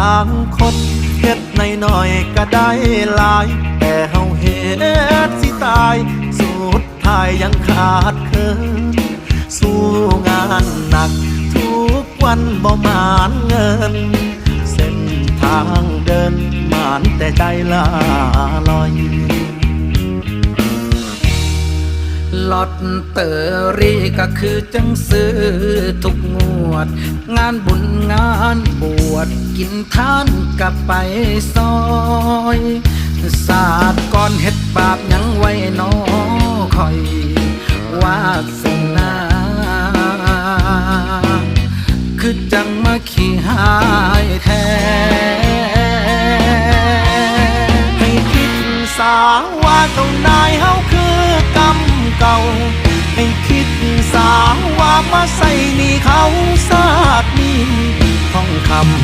ลางคนเฮ็ดในน้อยก็ได้หลาย แต่เฮาเฮ็ดสิตาย สุดท้ายยังขาดเคินสู้งานหนัก ทุกวันบ่มานเงิน เส้นทางเดินมานแต่ใจลาลอย ลอตเตอรี่ก็คือจังซื้อทุกงวด งานบุญงานบวชกินทานกับไปซอยศาสตร์ก่อนเฮ็ดบาปยังไว้นอคอยวาสนาคือจังมาขี้หาย ให้คิดสาว่ามาใส่หนี่เขาสาดนี้ท่องคำ